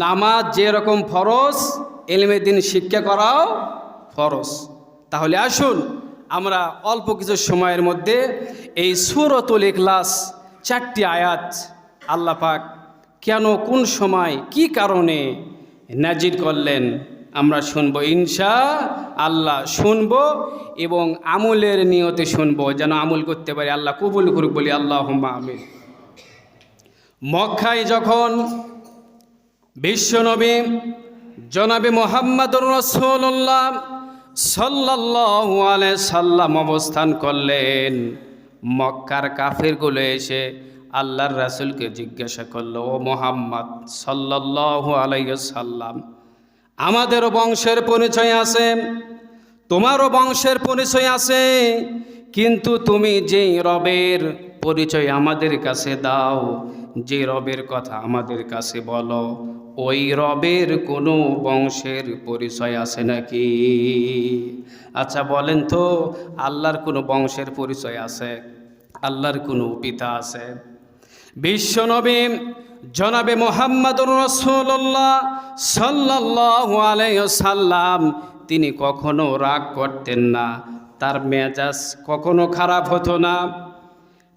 নামাজ যেরকম ফরজ, এলমে দিন শিক্ষা করাও ফরজ। তাহলে আসুন, আমরা অল্প কিছু সময়ের মধ্যে এই সুরতুল ইখলাস চারটি আয়াত আল্লাহ পাক কেন, কোন সময়, কি কারণে নাজির করলেন, আমরা শুনব ইনশা আল্লাহ। শুনব এবং আমলের নিয়তে শুনব, যেন আমল করতে পারি। আল্লাহ কবুল করুক, বলি আল্লাহ আমিন। মক্কায় যখন বিশ্বনবী জনাবে মোহাম্মদুর রসুল্লাহ আলাইহি সাল্লাম অবস্থান করলেন। মক্কার কাফেরগুলো এসে আল্লাহর রাসুলকে জিজ্ঞাসা করল, ও মোহাম্মদ সাল্লাল্লাহু আলাইহি সাল্লাম, আমাদেরও বংশের পরিচয় আছে, তোমারও বংশের পরিচয় আছে, কিন্তু তুমি যেই রবের পরিচয় আমাদের কাছে দাও, যে রবের কথা আমাদের কাছে বলো ওই রবের কোনো বংশের পরিচয় আছে নাকি? আচ্ছা বলেন তো, আল্লাহর কোনো বংশের পরিচয় আছে? আল্লাহর কোনো পিতা আছে? বিশ্বনবী জনাবে মোহাম্মদুর রসুল্লাহ সাল্লাল্লাহু আলাইহি সাল্লাম তিনি কখনো রাগ করতেন না। তার মেজাজ কখনো খারাপ হতো না।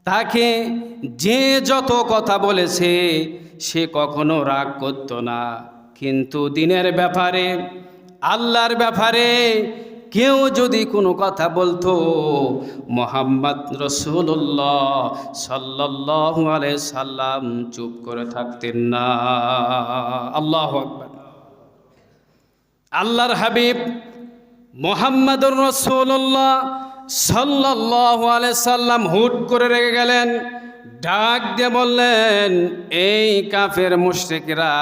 তাকে যে যত কথা বলেছে সে কখনো রাগ করত না। কিন্তু দিনের ব্যাপারে, আল্লাহর ব্যাপারে কেউ যদি কোনো কথা বলতো, মোহাম্মদ রসুল্লাহ সাল্লাহ আলাই সাল্লাম চুপ করে থাকতেন না। আল্লাহ আল্লাহর হাবিব মোহাম্মদুর রসুল্লাহ সাল্লাহ সাল্লাম হুট করে রেগে গেলেন, ডাক দিয়ে বললেন, এই কাফের মুশ্রিকরা,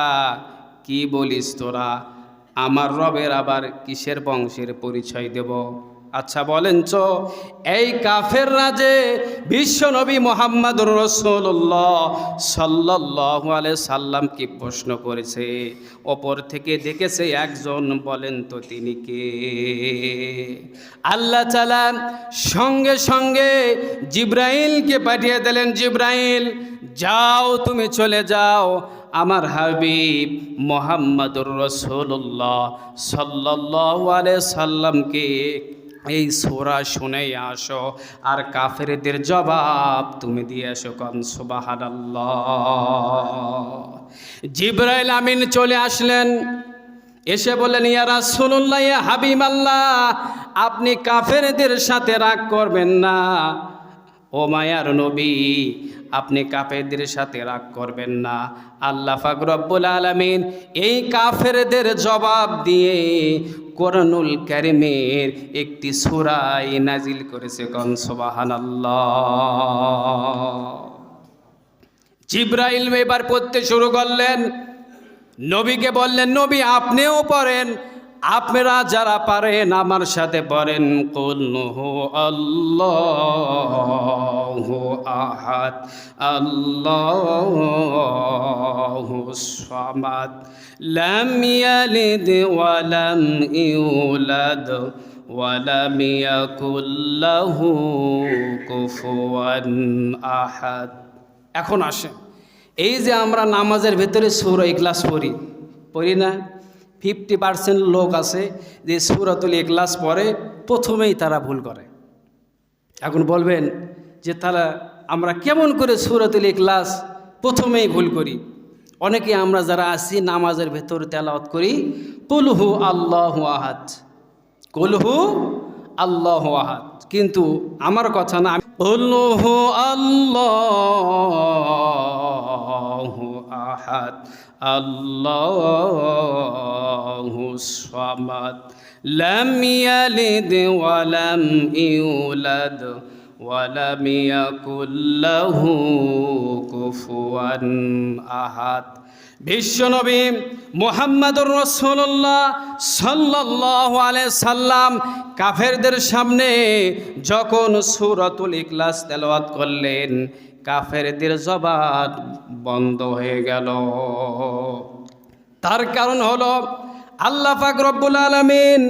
কি বলিস তোরা? আমার রবের আবার কিসের বংশের পরিচয় দেব? আচ্ছা বলেন চো এই কাফের রাজে বিশ্বনবী মোহাম্মদুর রসুল্লাহ সাল্লাহ আলাই সাল্লাম কি প্রশ্ন করেছে? ওপর থেকে দেখেছে একজন, বলেন তো তিনি কে? আল্লাহ চালান সঙ্গে সঙ্গে জিব্রাইলকে পাঠিয়ে দিলেন, জিব্রাইল, যাও তুমি চলে যাও, আমার হাবিব মোহাম্মদুর রসুল্লাহ সাল্লাহ আলাই সাল্লামকে এই সোরা শুনেই আসো। আর কাফেরদের জবাব তুমি দিয়ে আসো কন সুবাহান জিব্রাইল আমিন চলে আসলেন। এসে বলেন ইয়ারা রাসূলুল্লাহ হাবিব আল্লাহ আপনি কাফেরদের সাথে রাগ করবেন না। ও মায়ার নবী, আপনি কাফেরদের সাথে রাগ করবেন না। আল্লাহ ফাক রব্বুল আলমিন এই কাফেরদের জবাব দিয়ে কোরআনুল কারিমের একটি সুরাই নাজিল করেছে কন সোবাহান জিব্রাইল এবার পড়তে শুরু করলেন। নবীকে বললেন, নবী, আপনিও পড়েন। আপনারা যারা পারেন আমার সাথে পড়েন কুল্লুহু আল্লাহু আহাদ, আল্লাহু সামাদ, লাম ইয়ালিদ ওয়া লাম ইউলাদ, ওয়া লাম ইয়াকুল লাহু কুফুয়ান আহাদ। এখন আসে এই যে আমরা নামাজের ভেতরে সূরা ইখলাস পড়ি পড়ি না? ফিফটি পার্সেন্ট লোক আছে যে সুরাতুল ইখলাস পরে প্রথমেই তারা ভুল করে। এখন বলবেন যে তারা, আমরা কেমন করে সুরাতুল ইখলাস প্রথমেই ভুল করি? অনেকে আমরা যারা আছি, নামাজের ভেতর তেলাওয়াত করি, কুলহু আল্লাহ আহাদ। কলহু আল্লাহ আহাদ। কিন্তু আমার কথা না কুলহু আল্লাহ আহাদ আল্লাহু সামাদ। লাম ইয়ালিদ ওয়া লাম ইউলাদ ওয়া লাম ইয়াকুল লাহু কুফুয়ান আহাদ। বিশ্বনবী মোহাম্মদুর রসুল্লাহ সাল্লাহ আলাই সাল্লাম কাফেরদের সামনে যখন সুরতুল ইকলাস তেলাওয়াত করলেন কাফেরদের জবাব বন্ধ হয়ে গেল। তার কারণ হলো আল্লাহ পাক রব্বুল আলমিন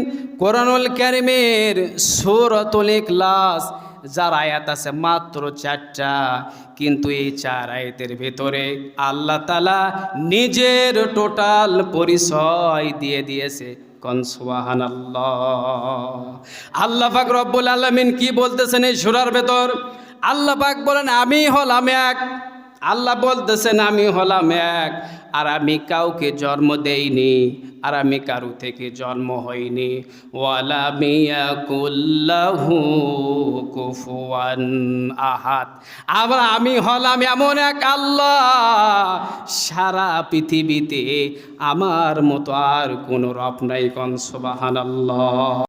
কোরআনুল কারিমের সুরতুল ইখলাস, যার আয়াত আছে মাত্র চারটা, কিন্তু এই চার আয়াতের ভেতরে আল্লাহ তালা নিজের টোটাল পরিচয় দিয়ে দিয়েছে। কনসুয়াহান আল্লাহ পাক রব্বুল আলমিন কি বলতেছেন এই সুরার ভেতর? আল্লাহ পাক বলেন, আমি হলাম এক। আল্লাহ বলতেছেন, আমি হলাম এক। আর আমি কাউকে জন্ম দেইনি, আর আমি কারু থেকে জন্ম হইনি। ওয়ালা মিয়া কুল্লাহু কুফুয়ান আহাদ। আবার, আমি হলাম এমন এক আল্লাহ। সারা পৃথিবীতে আমার মতো আর কোনো রব নাই কনসবাহান আল্লাহ